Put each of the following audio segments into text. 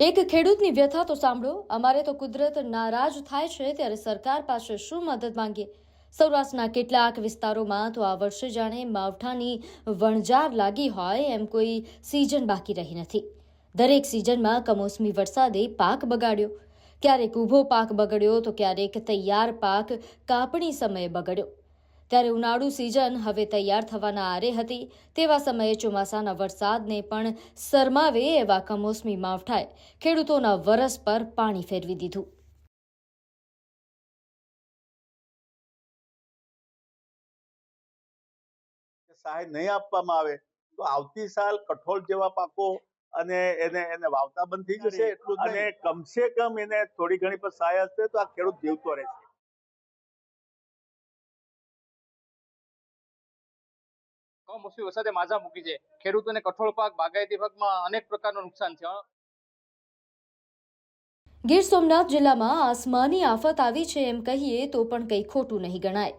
એક ખેડૂતની વ્યથા તો સાંભળો. અમારે તો કુદરત નારાજ થાય છે ત્યારે સરકાર પાસે શું મદદ માંગીએ? સૌરાષ્ટ્રના કેટલાક વિસ્તારોમાં તો આ વર્ષે જાણે માવઠાની વણઝાર લાગી હોય એમ કોઈ સિઝન બાકી રહી નથી. દરેક સિઝનમાં કમોસમી વરસાદે પાક બગાડ્યો. ક્યારેક ઊભો પાક બગડ્યો તો ક્યારેક તૈયાર પાક કાપણી સમયે બગડ્યો. ત્યારે ઉનાળુ સિઝન હવે તૈયાર થવાના આરે હતી. તેવા સમયે ચોમાસાના વરસાદને પણ સરમાવે એવા કમોસમી માવઠાએ ખેડૂતોના વરસ પર પાણી ફેરવી દીધું. સહાય નહીં આપવામાં આવે તો આવતી સાલ કઠોળ જેવા પાકો અને એને એને વાવતા બંધ થઈ જશે એટલું અને કમસે કમ એને થોડી ઘણી પણ સહાય હશે તો આ ખેડૂત જીવતો રહેશે. કમોસમી વરસાદે માજા મૂકી છે. ખેડૂતોને કઠોળ પાક, બાગાયતી પાકમાં અનેક પ્રકારનું નુકસાન છે ગીર સોમનાથ જિલ્લામાં આસમાની આફત આવી છે એમ કહીએ તો પણ કંઈ ખોટું નહીં ગણાય.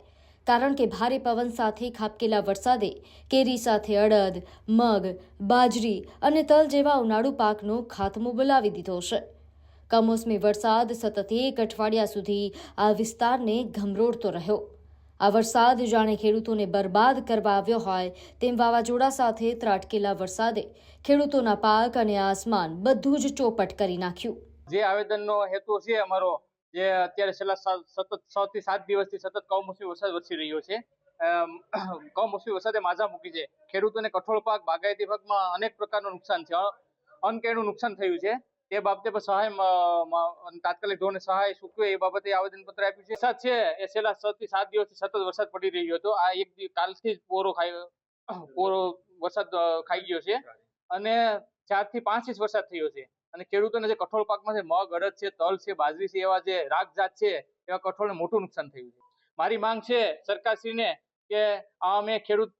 કારણ કે ભારે પવન સાથે ખાબકેલા વરસાદે કેરી સાથે અડદ, મગ, બાજરી અને તલ જેવા ઉનાળુ પાકનો ખાતમો બોલાવી દીધો છે. કમોસમી વરસાદ સતત એક અઠવાડિયા સુધી આ વિસ્તારને ઘમરોડતો રહ્યો. આ વરસાદ જાણે ખેડૂતોને બરબાદ કરવા આવ્યો હોય તેમ વાવાઝોડા સાથે ત્રાટકેલા વરસાદે ખેડૂતોના પાક અને આસમાન બધું જ ચોપટ કરી નાખ્યું. જે આવેદનનો હેતુ છે અમારો, જે અત્યારે છેલ્લા સતત છ થી સાત દિવસથી સતત કમોસમી વરસાદ વરસી રહ્યો છે. કમોસમી વરસાદે માજા મૂકી છે. ખેડૂતોને કઠોળ પાક બાગાયતી પાકમાં અનેક પ્રકારનું નુકસાન છે અનકેનું નુકસાન થયું છે. તે બાબતે પણ સહાય તાત્કાલિક ધોરણે સહાય ચૂકવે એ બાબતે આવેદન પત્ર આપ્યું છે. વરસાદ છે, એ છેલ્લા છ થી સાત દિવસથી સતત વરસાદ પડી રહ્યો હતો. આ એક કાલથી જ પોરો ખાઈ, પોરો વરસાદ ખાઈ ગયો છે. અને ચારથી પાંચ ઇંચ વરસાદ થયો છે. અને ખેડૂતોને જે કઠોળ પાકમાં છે, મગ, અડદ છે, તલ છે, બાજરી છે, એવા જે રાગ જાત છે, એવા કઠોળને મોટું નુકસાન થયું છે. મારી માંગ છે સરકારશ્રીને કે આ અમે ખેડૂત,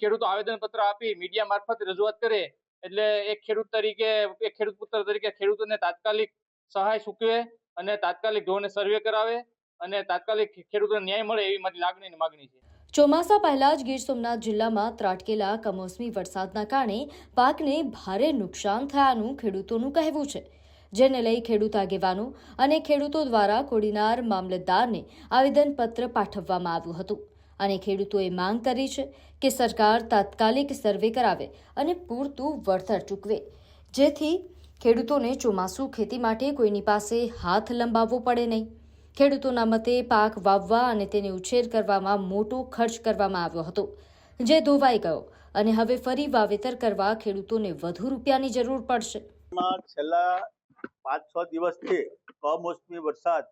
ખેડૂતો આવેદનપત્ર આપી, મીડિયા મારફત રજૂઆત કરે એટલે એક ખેડૂત તરીકે, એક ખેડૂત પુત્ર તરીકે ખેડૂતોને તાત્કાલિક સહાય ચૂકવે અને તાત્કાલિક ધોરણે સર્વે કરાવે અને તાત્કાલિક ખેડૂતોને ન્યાય મળે એવી મારી લાગણી માગણી છે. ચોમાસા પહેલા જ ગીર સોમનાથ જિલ્લામાં ત્રાટકેલા કમોસમી વરસાદના કારણે પાકને ભારે નુકસાન થયાનું ખેડૂતોનું કહેવું છે. જેને લઈ ખેડૂત આગેવાનો અને ખેડૂતો દ્વારા કોડીનાર મામલતદારને આવેદનપત્ર પાઠવવામાં આવ્યું હતું. અને ખેડૂતોએ માંગ કરી છે કે સરકાર તાત્કાલિક સર્વે કરાવે અને પૂરતું વળતર ચૂકવે. જેથી ખેડૂતોને ચોમાસું ખેતી માટે કોઈની પાસે હાથ લંબાવવો પડે નહીં. ખેડૂતોના મતે પાક વાવવા અને તેને ઉછેર કરવામાં મોટો ખર્ચ કરવામાં આવ્યો હતો, જે ધોવાઈ ગયો અને હવે ફરી વાવેતર કરવા ખેડૂતોને વધુ રૂપિયાની જરૂર પડશે. છેલ્લા પાંચ છ દિવસથી કમોસમી વરસાદ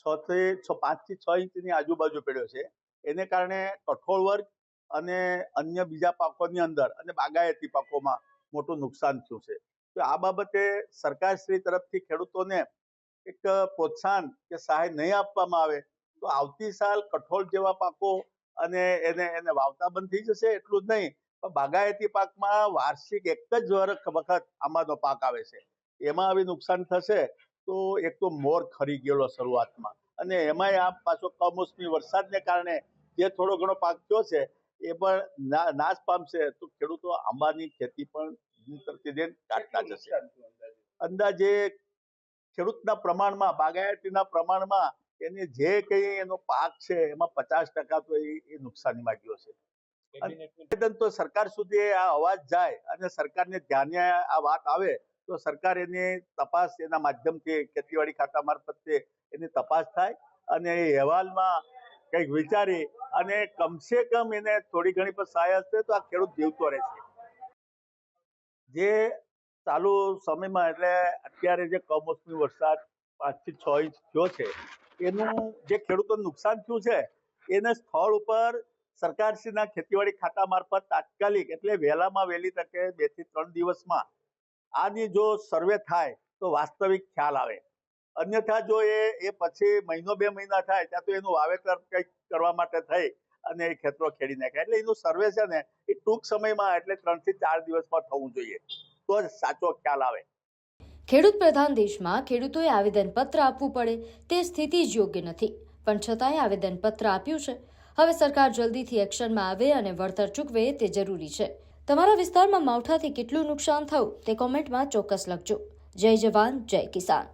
છ થી, છ પાંચથી છ ઇંચની આજુબાજુ પડ્યો છે. એને કારણે કઠોળ વર્ગ અને અન્ય બીજા પાકોની અંદર અને બાગાયતી પાકોમાં મોટું નુકસાન થયું છે. તો આ બાબતે સરકારશ્રી તરફથી ખેડૂતોને એક પ્રોત્સાહન કે સહાય નહીં આપવામાં આવે તો આવતી સાલ કઠોળ જેવા પાકો અને એને એને વાવતા બંધ થઈ જશે એટલું જ નહીં, પણ બાગાયતી પાકમાં વાર્ષિક એક જ વખત આંબાનો પાક આવે છે. એમાં આવી નુકસાન થશે તો એક તો મોર ખરી ગયેલો શરૂઆતમાં અને એમાંય આ પાછો કમોસમી વરસાદને કારણે જે થોડો ઘણો પાક થયો છે એ પણ નાશ પામશે. તો ખેડૂતો આંબાની ખેતી પણ દિન પ્રતિદિન કાઢતા જશે. અંદાજે? ખેડૂતના પ્રમાણમાં બાગાયતીના પ્રમાણમાં એને જે કઈ એનો પાક છે એમાં પચાસ ટકા તો એ એ નુકસાનીમાં ગયો છે. નિવેદન તો સરકાર સુધી આ અવાજ જાય અને સરકારને ધ્યાને આ વાત આવે તો સરકાર એની તપાસ એના માધ્યમથી ખેતીવાડી ખાતા મારફતે એની તપાસ થાય અને એ અહેવાલમાં કંઈક વિચારી અને કમસે કમ એને થોડી ઘણી પણ સહાય હશે તો આ ખેડૂત જીવતો રહેશે. જે ચાલુ સમયમાં, એટલે અત્યારે જે કમોસમી વરસાદ પાંચથી છ ઇંચ થયો છે, એનું જે ખેડૂતોને નુકસાન થયું છે, એને સ્થળ ઉપર સરકારશ્રીના ખેતીવાડી ખાતા મારફત તાત્કાલિક, એટલે વહેલામાં વહેલી તકે બેથી ત્રણ દિવસમાં આની જો સર્વે થાય તો વાસ્તવિક ખ્યાલ આવે. અન્યથા જો એ એ પછી મહિનો બે મહિના થાય, ત્યાં તો એનું વાવેતર કંઈક કરવા માટે થઈ અને એ ખેતરો ખેડી નાખે. એટલે એનું સર્વે છે ને, એ ટૂંક સમયમાં એટલે ત્રણથી ચાર દિવસમાં થવું જોઈએ. તો જ સાચો ખ્યાલ આવે. ખેડૂત પ્રધાન દેશમાં ખેડૂતોએ આવેદનપત્ર આપવું પડે, તે સ્થિતિ જ યોગ્ય નથી. પણ છતાંય આવેદનપત્ર આપ્યું છે. હવે સરકાર જલ્દીથી એક્શનમાં આવે અને વળતર ચૂકવે તે જરૂરી છે. તમારા વિસ્તારમાં માવઠાથી કેટલું નુકસાન થયું, તે કોમેન્ટમાં ચોક્કસ લખજો. જય જવાન, જય કિસાન.